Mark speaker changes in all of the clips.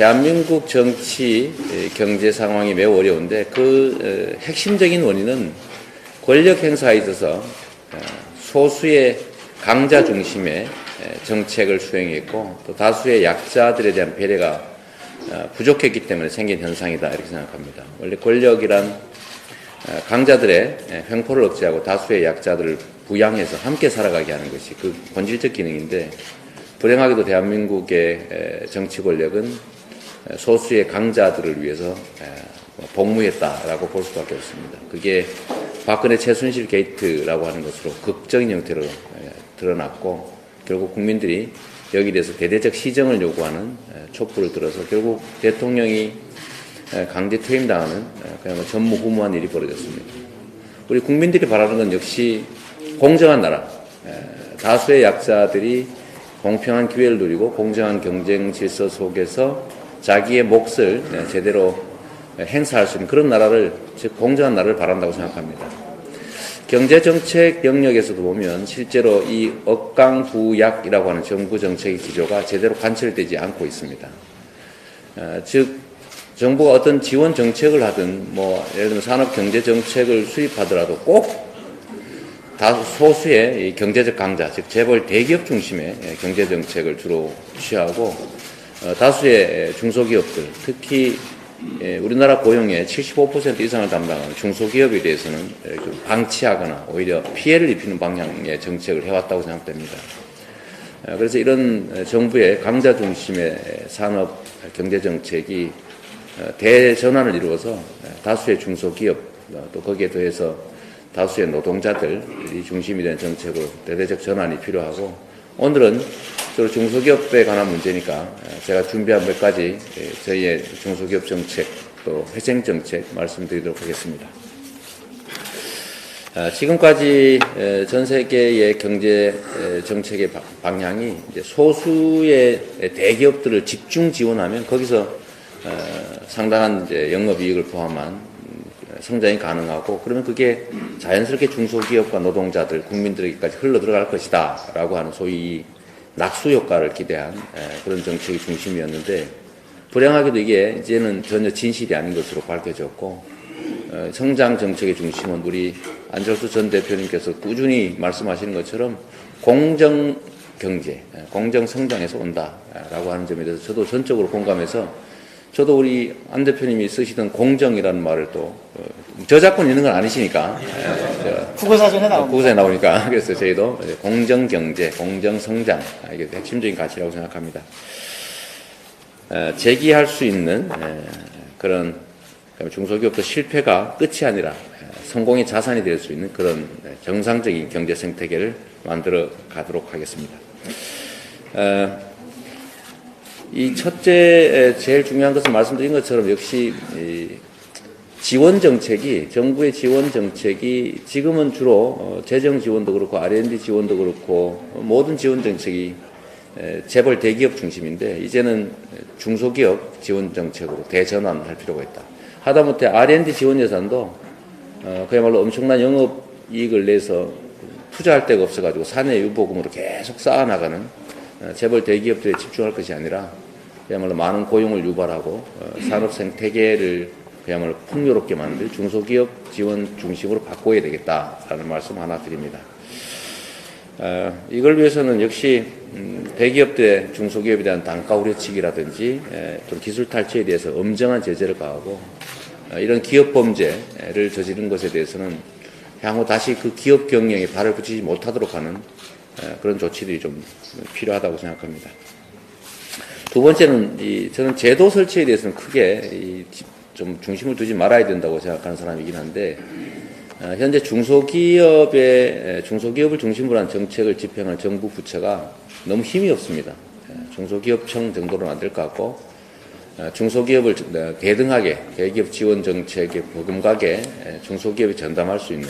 Speaker 1: 대한민국 정치 경제 상황이 매우 어려운데 그 핵심적인 원인은 권력 행사에 있어서 어, 소수의 강자 중심의 정책을 수행했고 또 다수의 약자들에 대한 배려가 어, 부족했기 때문에 생긴 현상이다 이렇게 생각합니다. 원래 권력이란 어, 강자들의 횡포를 억제하고 다수의 약자들을 부양해서 함께 살아가게 하는 것이 그 본질적 기능인데 불행하게도 대한민국의 정치 권력은 소수의 강자들을 위해서 뭐 복무했다라고 볼 수밖에 없습니다. 그게 박근혜 최순실 게이트라고 하는 것으로 극적인 형태로 드러났고 결국 국민들이 여기에 대해서 대대적 시정을 요구하는 촛불을 들어서 결국 대통령이 강제 퇴임당하는 그야말로 전무후무한 일이 벌어졌습니다. 우리 국민들이 바라는 건 역시 공정한 나라, 다수의 약자들이 공평한 기회를 누리고 공정한 경쟁 질서 속에서 자기의 몫을 제대로 행사할 수 있는 그런 나라를, 즉 공정한 나라를 바란다고 생각합니다. 경제 정책 영역에서도 보면 실제로 이 억강부약이라고 하는 정부 정책의 기조가 제대로 관철되지 않고 있습니다. 어, 즉 정부가 어떤 지원 정책을 하든 뭐 예를 들면 산업 경제 정책을 수립하더라도 꼭 다수 소수의 경제적 강자, 즉 재벌 대기업 중심의 경제 정책을 주로 취하고 어, 다수의 중소기업들, 특히 우리나라 고용의 75% 이상을 담당하는 중소기업에 대해서는 좀 방치하거나 오히려 피해를 입히는 방향의 정책을 해왔다고 생각됩니다. 어, 그래서 이런 정부의 강자 중심의 산업 경제 정책이 어, 대전환을 이루어서 다수의 중소기업 또 거기에 더해서 다수의 노동자들이 중심이 된 정책으로 대대적 전환이 필요하고 오늘은 주로 중소기업에 관한 문제니까 제가 준비한 몇 가지 저희의 중소기업 정책 또 회생 정책 말씀드리도록 하겠습니다. 아, 지금까지 전 세계의 경제 정책의 방향이 소수의 대기업들을 집중 지원하면 거기서 어, 상당한 영업이익을 포함한 성장이 가능하고 그러면 그게 자연스럽게 중소기업과 노동자들, 국민들에게까지 흘러 들어갈 것이다 라고 하는 소위 낙수 효과를 기대한 그런 정책이 중심이었는데 불행하게도 이게 이제는 전혀 진실이 아닌 것으로 밝혀졌고 어, 성장 정책의 중심은 우리 안철수 전 대표님께서 꾸준히 말씀하시는 것처럼 공정 경제, 공정 성장에서 온다라고 하는 점에 대해서 저도 전적으로 공감해서 저도 우리 안 대표님이 쓰시던 공정이라는 말을 또 어, 저작권 있는 건 아니시니까
Speaker 2: 국어사전에 나옵니다.
Speaker 1: 국어사에 나오니까 그래서 저희도 공정 경제, 공정 성장 아, 이게 핵심적인 가치라고 생각합니다. 어, 제기할 수 있는 그런 중소기업도 실패가 끝이 아니라 성공의 자산이 될 수 있는 그런 정상적인 경제 생태계를 만들어 가도록 하겠습니다. 어, 이 첫째 제일 중요한 것은 말씀드린 것처럼 역시 지원 정책이 정부의 지원 정책이 지금은 주로 어, 재정 지원도 그렇고 R&D 지원도 그렇고 모든 지원 정책이 재벌 대기업 중심인데 이제는 중소기업 지원 정책으로 대전환할 필요가 있다. 하다못해 R&D 지원 예산도 어, 그야말로 엄청난 영업 이익을 내서 투자할 데가 없어가지고 사내 유보금으로 계속 쌓아나가는 어, 재벌 대기업들에 집중할 것이 아니라 그야말로 많은 고용을 유발하고 어, 산업 생태계를 그야말로 풍요롭게 만들 중소기업 지원 중심으로 바꿔야 되겠다라는 말씀 하나 드립니다. 어, 이걸 위해서는 역시 음, 대기업들의 중소기업에 대한 단가 우려치기라든지 또 기술 탈취에 대해서 엄정한 제재를 가하고 이런 기업 범죄를 저지른 것에 대해서는 향후 다시 그 기업 경영에 발을 붙이지 못하도록 하는 그런 조치들이 좀 필요하다고 생각합니다. 두 번째는 이 저는 제도 설치에 대해서는 크게 좀 중심을 두지 말아야 된다고 생각하는 사람이긴 한데 어, 현재 중소기업의 중소기업을 중심으로 한 정책을 집행하는 정부 부처가 너무 힘이 없습니다. 중소기업청 정도로는 안 될 것 같고 어, 중소기업을 대등하게 대기업 지원 정책에 버금가게 중소기업이 전담할 수 있는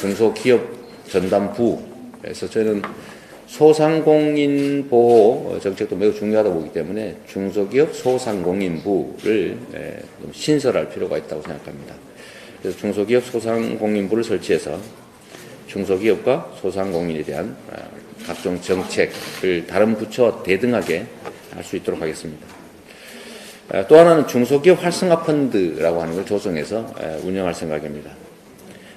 Speaker 1: 중소기업 전담부 에서 저는 소상공인 보호 정책도 매우 중요하다고 보기 때문에 중소기업 소상공인부를 신설할 필요가 있다고 생각합니다. 그래서 중소기업 소상공인부를 설치해서 중소기업과 소상공인에 대한 어, 각종 정책을 다른 부처 대등하게 할 수 있도록 하겠습니다. 에, 또 하나는 중소기업 활성화 펀드라고 하는 걸 조성해서 에, 운영할 생각입니다.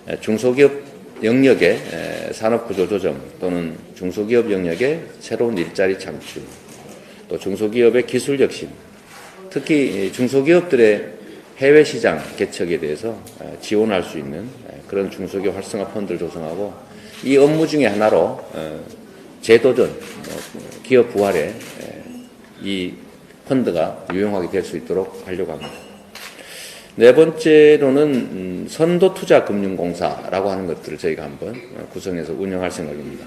Speaker 1: 에, 중소기업 영역의 에, 산업구조 조정 또는 중소기업 영역의 새로운 일자리 창출 또 중소기업의 기술 혁신 특히 이 중소기업들의 해외 시장 개척에 대해서 에, 지원할 수 있는 에, 그런 중소기업 활성화 펀드를 조성하고 이 업무 중에 하나로 어, 재도전, 어, 기업 부활에 에, 이 펀드가 유용하게 될 수 있도록 하려고 합니다. 네 번째로는 음, 선도투자금융공사라고 하는 것들을 저희가 한번 어, 구성해서 운영할 생각입니다.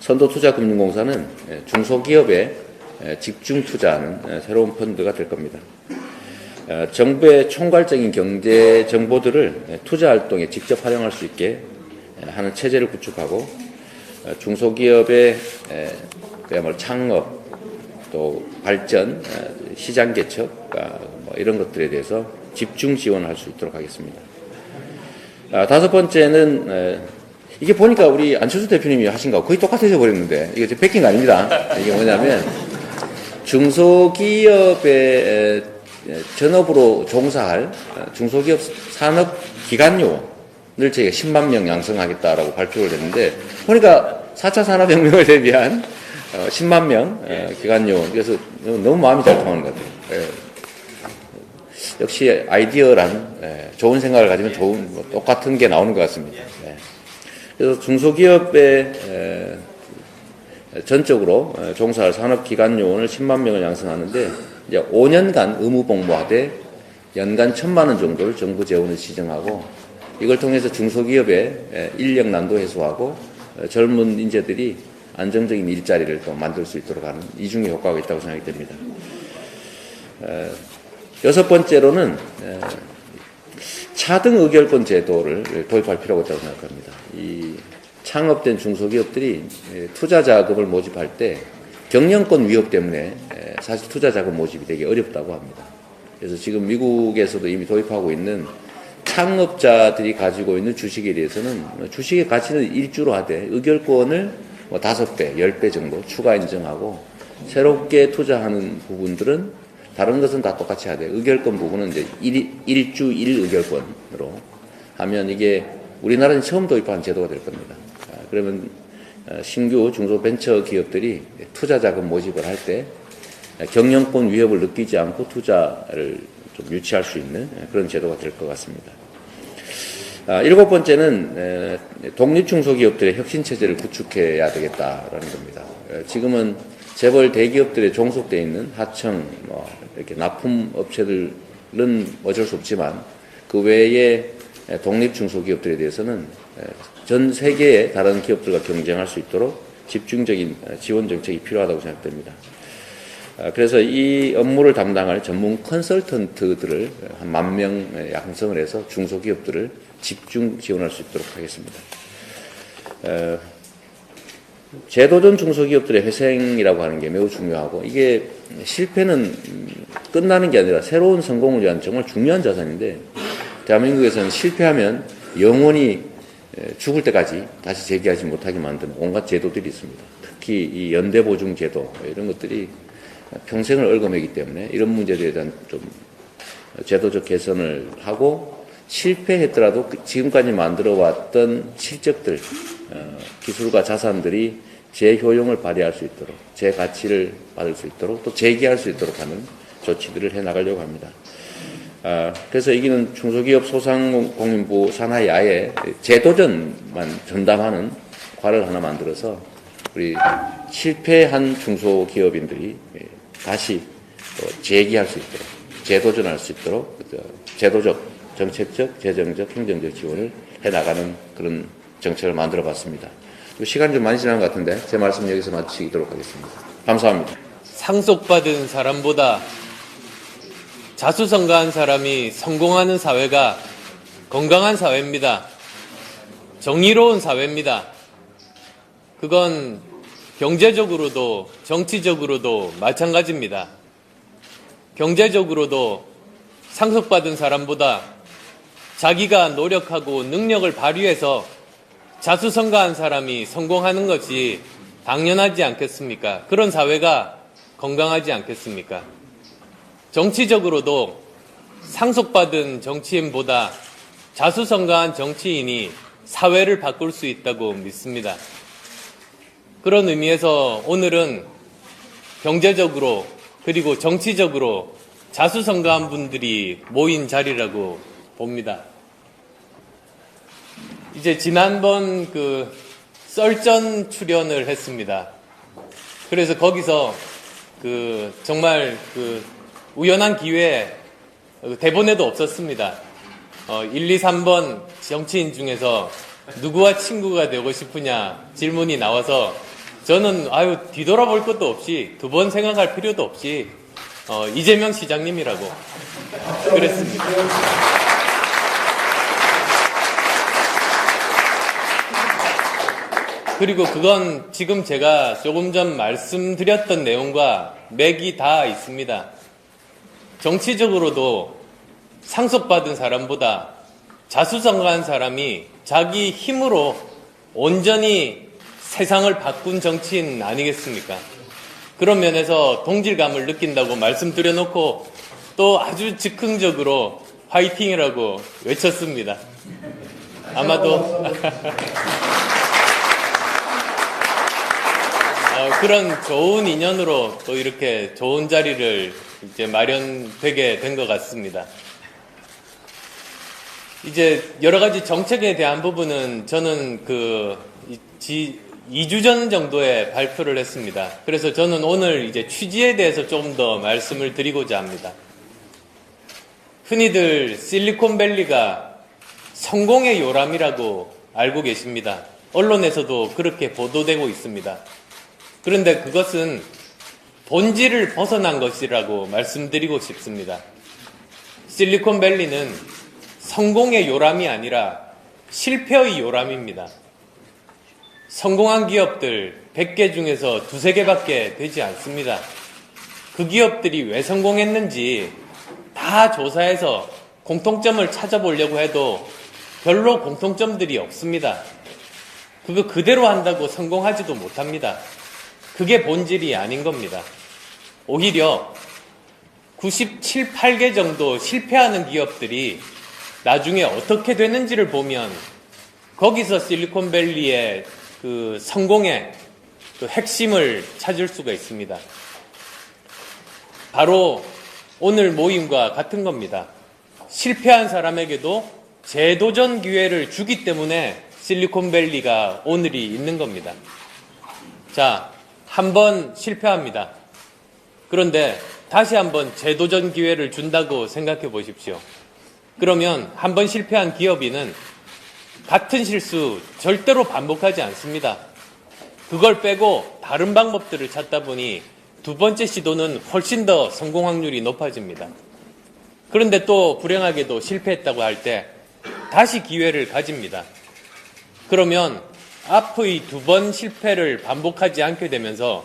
Speaker 1: 선도투자금융공사는 예, 중소기업에 예, 집중 투자하는 예, 새로운 펀드가 될 겁니다. 어, 정부의 총괄적인 경제 정보들을 예, 투자 활동에 직접 활용할 수 있게 예, 하는 체제를 구축하고 어, 중소기업의 예, 그야말로 창업 또 발전, 어, 시장 개척 이런 것들에 대해서 집중 지원할 수 있도록 하겠습니다. 아, 다섯 번째는 에, 이게 보니까 우리 안철수 대표님이 하신 거 거의 똑같아져 버렸는데 이게 베낀 거 아닙니다. 이게 뭐냐면 중소기업의 전업으로 종사할 어, 중소기업 산업 기간요원을 저희가 10만 명 양성하겠다라고 발표를 했는데 보니까 4차 산업혁명을 대비한 어, 10만 명 어, 기간요원 그래서 너무 마음이 잘 통하는 것 같아요. 예. 역시 아이디어란 예, 좋은 생각을 가지면 좋은 뭐 똑같은 게 나오는 것 같습니다. 예. 그래서 중소기업에 에, 전적으로 에, 종사할 산업기관 요원을 10만 명을 양성하는데 이제 5년간 의무 복무하되 연간 1천만 원 정도를 정부 재원을 지정하고 이걸 통해서 중소기업의 에, 인력 난도 해소하고 에, 젊은 인재들이 안정적인 일자리를 또 만들 수 있도록 하는 이중의 효과가 있다고 생각이 됩니다. 에, 여섯 번째로는 에, 차등 의결권 제도를 도입할 필요가 있다고 생각합니다. 이 창업된 중소기업들이 예, 투자 자금을 모집할 때 경영권 위협 때문에 예, 사실 투자 자금 모집이 되게 어렵다고 합니다. 그래서 지금 미국에서도 이미 도입하고 있는 창업자들이 가지고 있는 주식에 대해서는 주식의 가치는 일주로 하되 의결권을 뭐 다섯 배, 열배 정도 추가 인정하고 새롭게 투자하는 부분들은 다른 것은 다 똑같이 하되 의결권 부분은 이제 일, 일주 일 의결권으로 하면 이게 우리나라는 처음 도입한 제도가 될 겁니다. 아, 그러면 어, 신규 중소벤처 기업들이 투자 자금 모집을 할 때 경영권 위협을 느끼지 않고 투자를 좀 유치할 수 있는 그런 제도가 될 것 같습니다. 아, 일곱 번째는 에, 독립 중소기업들의 혁신 체제를 구축해야 되겠다라는 겁니다. 에, 지금은 재벌 대기업들에 종속돼 있는 하청, 뭐 이렇게 납품 업체들은 어쩔 수 없지만 그 외에 독립 중소기업들에 대해서는 에, 전 세계의 다른 기업들과 경쟁할 수 있도록 집중적인 지원 정책이 필요하다고 생각됩니다. 아, 그래서 이 업무를 담당할 전문 컨설턴트들을 한 만 명 양성을 해서 중소기업들을 집중 지원할 수 있도록 하겠습니다. 어, 제도전 중소기업들의 회생이라고 하는 게 매우 중요하고 이게 실패는 음, 끝나는 게 아니라 새로운 성공을 위한 정말 중요한 자산인데 대한민국에서는 실패하면 영원히 에, 죽을 때까지 다시 재기하지 못하게 만드는 온갖 제도들이 있습니다. 특히 이 연대보증 제도 이런 것들이 평생을 얽어매기 때문에 이런 문제들에 대한 좀 제도적 개선을 하고 실패했더라도 그 지금까지 만들어 왔던 실적들, 어, 기술과 자산들이 제 효용을 발휘할 수 있도록, 제 가치를 받을 수 있도록, 또 재기할 수 있도록 하는 조치들을 해 나가려고 합니다. 아, 그래서 이기는 중소기업 소상공인부 산하 야에 제도전만 전담하는 과를 하나 만들어서 우리 실패한 중소기업인들이 예, 다시 또 재기할 수 있도록 재도전할 수 있도록 그 제도적, 정책적, 재정적, 행정적 지원을 해 나가는 그런 정책을 만들어 봤습니다. 시간이 좀 많이 지난 것 같은데 제 말씀 여기서 마치도록 하겠습니다. 감사합니다.
Speaker 3: 상속받은 사람보다 자수성가한 사람이 성공하는 사회가 건강한 사회입니다. 정의로운 사회입니다. 그건 경제적으로도 정치적으로도 마찬가지입니다. 경제적으로도 상속받은 사람보다 자기가 노력하고 능력을 발휘해서 자수성가한 사람이 성공하는 것이 당연하지 않겠습니까? 그런 사회가 건강하지 않겠습니까? 정치적으로도 상속받은 정치인보다 자수성가한 정치인이 사회를 바꿀 수 있다고 믿습니다. 그런 의미에서 오늘은 경제적으로 그리고 정치적으로 자수성가한 분들이 모인 자리라고 봅니다. 이제 지난번 그 썰전 출연을 했습니다. 그래서 거기서 그 정말 그 우연한 기회에 어, 대본에도 없었습니다. 어, 1, 2, 3번 정치인 중에서 누구와 친구가 되고 싶으냐 질문이 나와서 저는 아유 뒤돌아볼 것도 없이 두 번 생각할 필요도 없이 어, 이재명 시장님이라고 그랬습니다. 그리고 그건 지금 제가 조금 전 말씀드렸던 내용과 맥이 다 있습니다. 정치적으로도 상속받은 사람보다 자수성가한 사람이 자기 힘으로 온전히 세상을 바꾼 정치인 아니겠습니까? 그런 면에서 동질감을 느낀다고 말씀드려 놓고 또 아주 즉흥적으로 화이팅이라고 외쳤습니다. 아마도 어, 그런 좋은 인연으로 또 이렇게 좋은 자리를 이제 마련되게 된 것 같습니다. 이제 여러 가지 정책에 대한 부분은 저는 그 이- 지, 2주 전 정도에 발표를 했습니다. 그래서 저는 오늘 이제 취지에 대해서 조금 더 말씀을 드리고자 합니다. 흔히들 실리콘밸리가 성공의 요람이라고 알고 계십니다. 언론에서도 그렇게 보도되고 있습니다. 그런데 그것은 본질을 벗어난 것이라고 말씀드리고 싶습니다. 실리콘밸리는 성공의 요람이 아니라 실패의 요람입니다. 성공한 기업들 100개 중에서 두세 개밖에 되지 않습니다. 그 기업들이 왜 성공했는지 다 조사해서 공통점을 찾아보려고 해도 별로 공통점들이 없습니다. 그거 그대로 한다고 성공하지도 못합니다. 그게 본질이 아닌 겁니다. 오히려 97, 8개 정도 실패하는 기업들이 나중에 어떻게 되는지를 보면 거기서 실리콘밸리의 그 성공의 그 핵심을 찾을 수가 있습니다. 바로 오늘 모임과 같은 겁니다. 실패한 사람에게도 재도전 기회를 주기 때문에 실리콘밸리가 오늘이 있는 겁니다. 자, 한 번 실패합니다. 그런데 다시 한번 재도전 기회를 준다고 생각해 보십시오. 그러면 한 번 실패한 기업인은 같은 실수 절대로 반복하지 않습니다. 그걸 빼고 다른 방법들을 찾다 보니 두 번째 시도는 훨씬 더 성공 확률이 높아집니다. 그런데 또 불행하게도 실패했다고 할 때 다시 기회를 가집니다. 그러면 앞의 두 번 실패를 반복하지 않게 되면서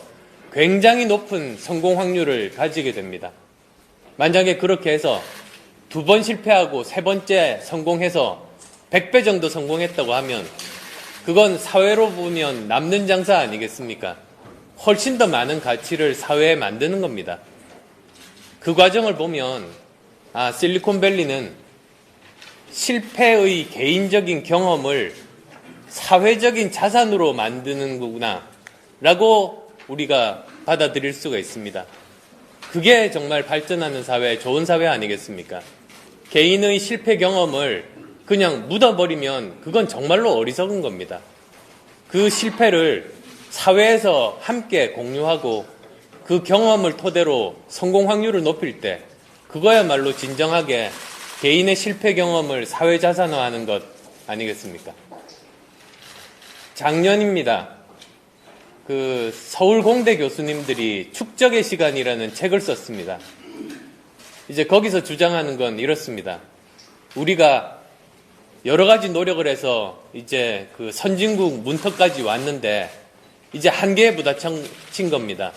Speaker 3: 굉장히 높은 성공 확률을 가지게 됩니다. 만약에 그렇게 해서 두 번 실패하고 세 번째 성공해서 100배 정도 성공했다고 하면 그건 사회로 보면 남는 장사 아니겠습니까? 훨씬 더 많은 가치를 사회에 만드는 겁니다. 그 과정을 보면 아, 실리콘밸리는 실패의 개인적인 경험을 사회적인 자산으로 만드는 거구나 라고 우리가 받아들일 수가 있습니다. 그게 정말 발전하는 사회, 좋은 사회 아니겠습니까? 개인의 실패 경험을 그냥 묻어버리면 그건 정말로 어리석은 겁니다. 그 실패를 사회에서 함께 공유하고 그 경험을 토대로 성공 확률을 높일 때 그거야말로 진정하게 개인의 실패 경험을 사회 자산화하는 것 아니겠습니까? 작년입니다. 그 서울공대 교수님들이 축적의 시간이라는 책을 썼습니다. 이제 거기서 주장하는 건 이렇습니다. 우리가 여러 가지 노력을 해서 이제 그 선진국 문턱까지 왔는데 이제 한계에 부딪힌 겁니다.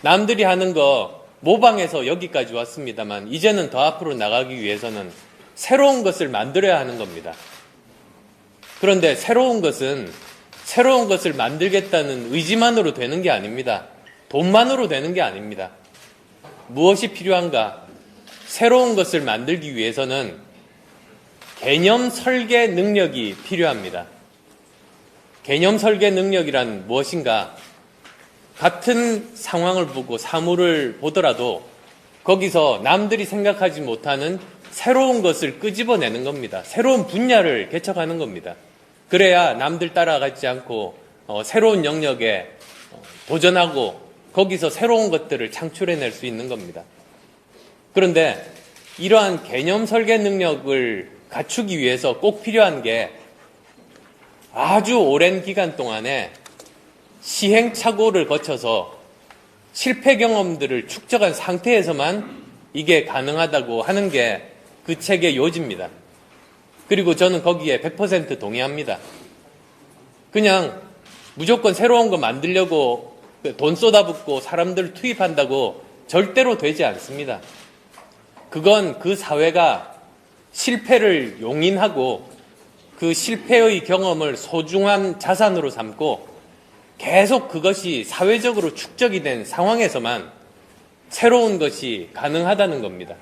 Speaker 3: 남들이 하는 거 모방해서 여기까지 왔습니다만 이제는 더 앞으로 나가기 위해서는 새로운 것을 만들어야 하는 겁니다. 그런데 새로운 것은 새로운 것을 만들겠다는 의지만으로 되는 게 아닙니다. 돈만으로 되는 게 아닙니다. 무엇이 필요한가? 새로운 것을 만들기 위해서는 개념 설계 능력이 필요합니다. 개념 설계 능력이란 무엇인가? 같은 상황을 보고 사물을 보더라도 거기서 남들이 생각하지 못하는 새로운 것을 끄집어내는 겁니다. 새로운 분야를 개척하는 겁니다. 그래야 남들 따라가지 않고 어, 새로운 영역에 어, 도전하고 거기서 새로운 것들을 창출해낼 수 있는 겁니다. 그런데 이러한 개념 설계 능력을 갖추기 위해서 꼭 필요한 게 아주 오랜 기간 동안에 시행착오를 거쳐서 실패 경험들을 축적한 상태에서만 이게 가능하다고 하는 게 그 책의 요지입니다. 그리고 저는 거기에 100% 동의합니다. 그냥 무조건 새로운 거 만들려고 돈 쏟아붓고 사람들 투입한다고 절대로 되지 않습니다. 그건 그 사회가 실패를 용인하고 그 실패의 경험을 소중한 자산으로 삼고 계속 그것이 사회적으로 축적이 된 상황에서만 새로운 것이 가능하다는 겁니다.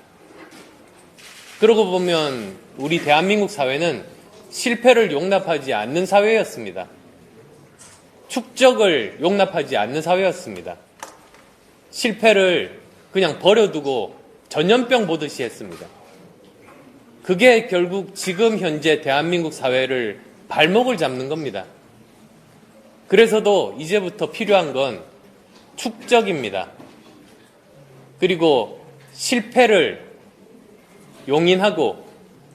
Speaker 3: 그러고 보면 우리 대한민국 사회는 실패를 용납하지 않는 사회였습니다. 축적을 용납하지 않는 사회였습니다. 실패를 그냥 버려두고 전염병 보듯이 했습니다. 그게 결국 지금 현재 대한민국 사회를 발목을 잡는 겁니다. 그래서도 이제부터 필요한 건 축적입니다. 그리고 실패를 용인하고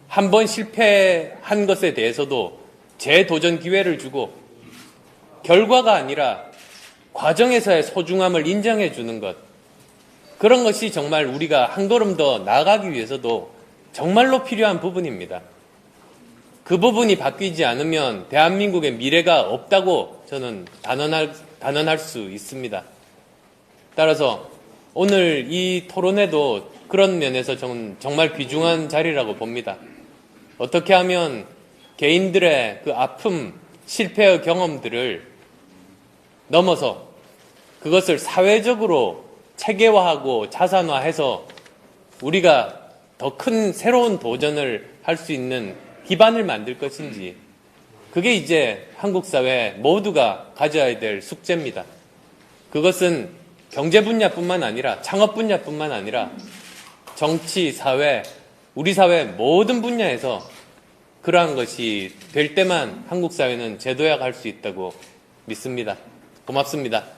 Speaker 3: 한 번 실패한 것에 대해서도 재도전 기회를 주고 결과가 아니라 과정에서의 소중함을 인정해 주는 것. 그런 것이 정말 우리가 한 걸음 더 나아가기 위해서도 정말로 필요한 부분입니다. 그 부분이 바뀌지 않으면 대한민국의 미래가 없다고 저는 단언할, 단언할 수 있습니다. 따라서 오늘 이 토론회도 그런 면에서 저는 정말 귀중한 자리라고 봅니다. 어떻게 하면 개인들의 그 아픔, 실패의 경험들을 넘어서 그것을 사회적으로 체계화하고 자산화해서 우리가 더 큰 새로운 도전을 할 수 있는 기반을 만들 것인지 그게 이제 한국 사회 모두가 가져야 될 숙제입니다. 그것은 경제 분야뿐만 아니라 창업 분야뿐만 아니라 정치, 사회, 우리 사회 모든 분야에서 그러한 것이 될 때만 한국 사회는 제도화할 수 있다고 믿습니다. 고맙습니다.